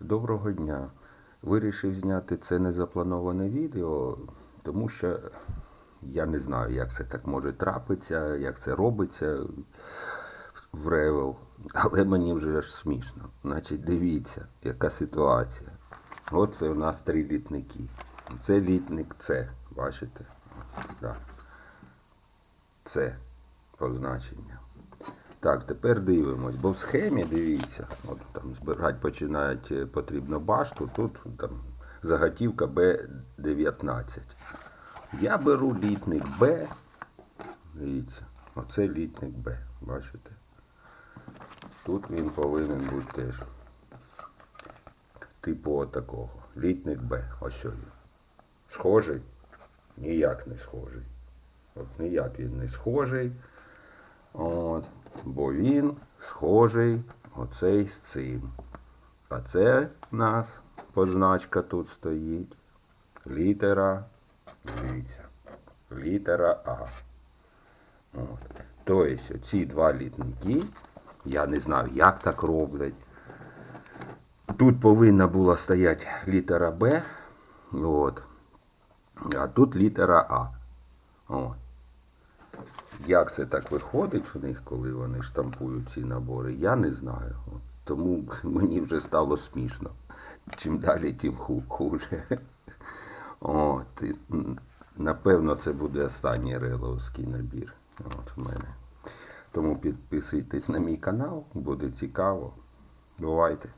Доброго дня. Вирішив зняти це незаплановане відео, тому що я не знаю, як це так може трапитися, як це робиться в Ревел, але мені вже аж смішно. Значить, дивіться, яка ситуація. От це у нас три літники. Це літник С, бачите? С позначення. Так, тепер дивимось, бо в схемі дивіться, от там збирати починають е, потрібно башту, тут там заготівка Б19. Я беру літник Б. Дивіться, оце літник Б, бачите? Тут він повинен бути теж типу отакого. Літник Б. Ось він. Схожий? Ніяк не схожий. От ніяк він не схожий. От, бо він схожий оцей з цим. А це в нас позначка тут стоїть. Літера. Дивіться. Літера А. От. Тобто ці два літники, я не знаю, як так роблять. Тут повинна була стояти літера Б. От. А тут літера А. От. Як це так виходить в них, коли вони штампують ці набори, я не знаю. Тому мені вже стало смішно. Чим далі, тим ху- хуже. От, напевно, це буде останній реловський набір. От в мене. Тому підписуйтесь на мій канал, буде цікаво. Бувайте!